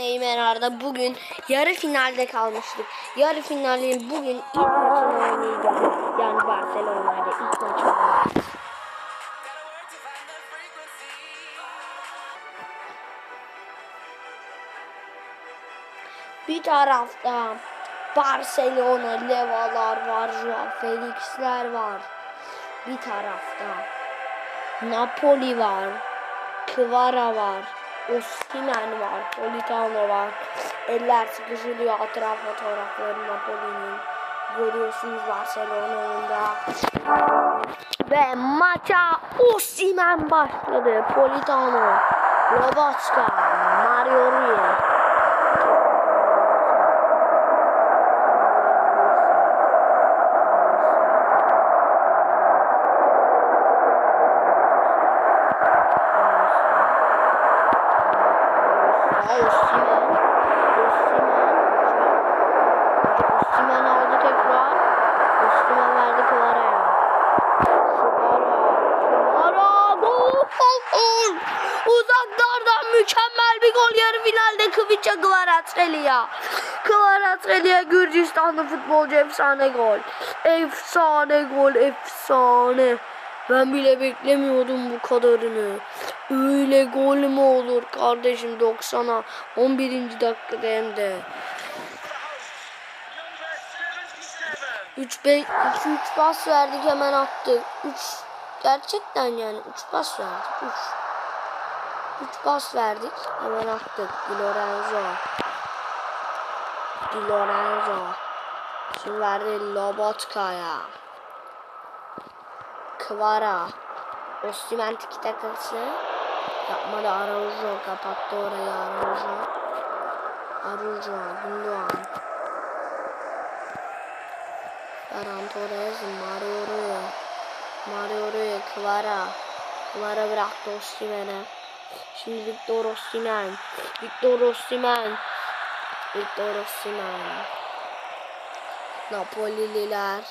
Neymar'da bugün yarı finalde kalmıştık. Yarı finalin bugün ilk maçını oynayacağız. Yani Barcelona'yla ilk maçı oynayacağız. Bir tarafta Barcelona, Levalar var, Joao Felix'ler var. Bir tarafta Napoli var, Kvara var, Osimhen var, Politano var. Eller sıkışılıyor etraf fotoğrafları Napoli'nin. Görüyorsunuz Barcelona'nın da. Ve maça Osimhen başladı. Politano, Lobotka, Mario Rui. Osimhen. Osimhen. Osimhen aldı tekrar. Osimhen verdi Kvara'ya. Kvara. Kvara. Gol. Gol. Uzaklardan mükemmel bir gol yarı finalde Kıviç'e Kvaratskhelia. Kvaratskhelia Gürcistanlı futbolcu efsane gol. Efsane gol efsane. Ben bile beklemiyordum bu kadarını. Öyle gol mü olur kardeşim 90'a 11. dakikada hem de. 3 5 2 3 pas verdik hemen attık. 3 gerçekten yani 3 pas verdik. 3 3 pas verdik hemen attık. Di Lorenzo. Lorenzo. Şimdi verdi Lobotka'ya. Kvara. Osimhen tiki takası. Yapmadı Araujo kapattı orayı Araujo. Araujo Gündoğan. Ferran Torres, Mario Rui. Mario Rui, Kvara. Kvara bıraktı Osimhen'e. Şimdi Victor Osimhen. Victor Osimhen. Victor Osimhen. Napolililer.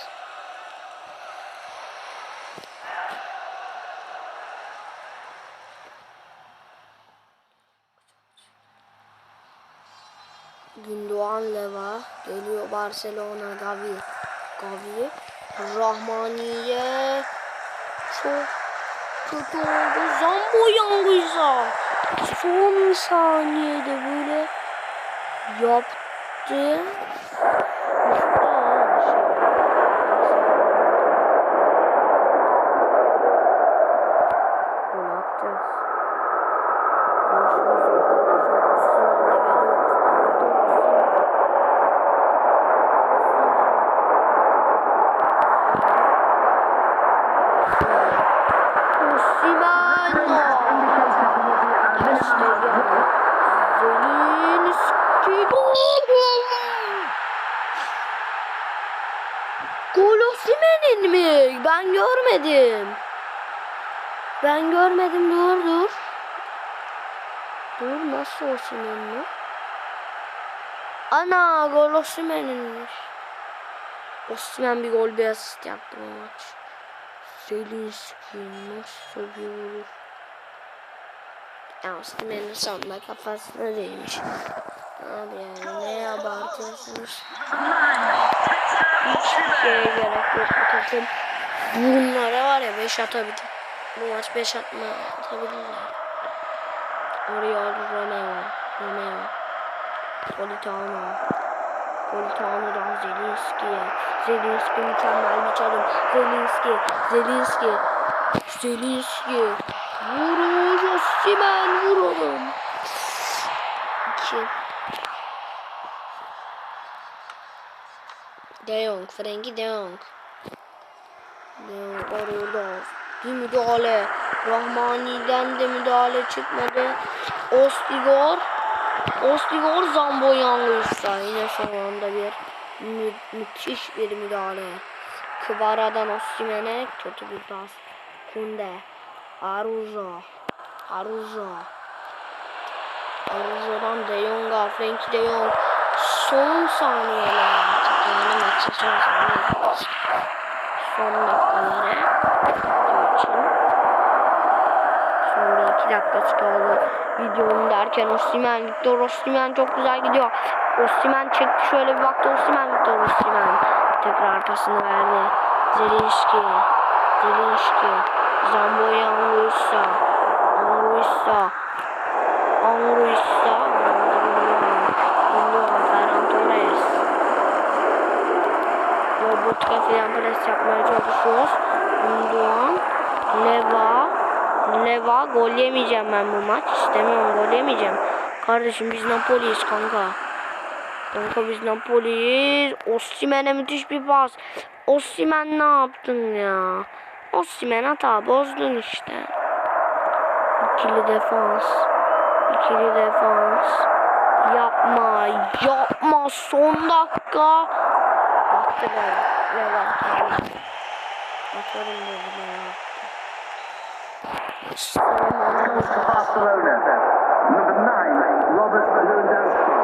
Gündoğan Leva geliyor Barcelona Gavi Gavi Rahmaniye çok oldu Zambo Yanguiza son saniyede böyle yaptı. Muhtemelen şey. Gol atacağız. Görüşürüz kardeşim. Osimhen'le geliyoruz. Victor Osimhen. Osimhen. Zelinski gol. Osimhen'in mi? Ben görmedim. Ben görmedim dur dur. Dur nasıl Osimhen mi? Ana gol Osimhen'inmiş. Osimhen bir gol bir asist yaptı bu maç. Zelinski nasıl bir vurur. Ya Osimhen'in sonunda kafasına değmiş. Abi yani ne abartıyorsunuz? Hiçbir şeye gerek yok bu takım. Bunlara var ya 5 atabilir. Bu maç 5 atma atabilirler. Oriol Romeo. Romeo. Politano. Politano'dan Zelinski'ye. Zelinski mükemmel bir çalım. Zelinski. Zelinski. Zelinski. Vurur. Osimhen vur oğlum. 2. De Jong. Frenkie De Jong. De Jong var. Bir müdahale. Rahmani'den de müdahale çıkmadı. Ostigor. Ostigor Zambo Yanguis'ta. Yine son anda bir mü müthiş bir müdahale. Kvara'dan Osimhen'e kötü bir pas. Kunde. Aruzo. Aruzo. Aruzo'dan De Jong'a. Frenkie De Jong. Son saniyeler. Yani maçın son saniyeler. Son dakikalara. Gidiyor için. Sonra iki dakikası kaldı. Gidiyorum derken Osimhen, Victor Osimhen çok güzel gidiyor. Osimhen çekti şöyle bir baktı Osimhen, Victor Osimhen. Tekrar arkasını verdi. Zelinski, Zelinski, Zamboya Anguissa, Anguissa, Anguissa, Ferran Torres. Robotka falan pres yapmaya çalışıyoruz. Gündoğan, Leva, Leva gol yemeyeceğim ben bu maç. İstemiyorum gol yemeyeceğim. Kardeşim biz Napoli'yiz kanka. Kanka biz Napoli'yiz. Osimhen'e müthiş bir pas. Osimhen ne yaptın ya? Osimhen hata bozdun işte. İkili defans. İkili defans. Yapma, yapma son dakika. Attı be. Leva. Atarım dedi ya. Barcelona. Number nine, Robert Lewandowski.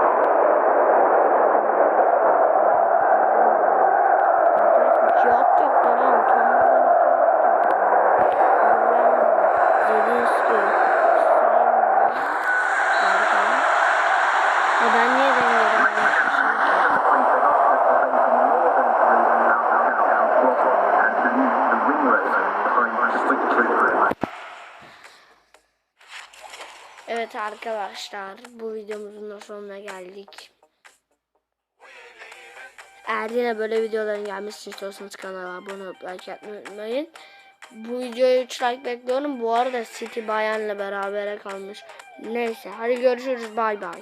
Evet arkadaşlar bu videomuzun da sonuna geldik. Eğer yine böyle videoların gelmesini istiyorsanız kanala abone olup like yapmayı unutmayın. Bu videoya 3 like bekliyorum. Bu arada City Bayern'le berabere kalmış. Neyse hadi görüşürüz bay bay.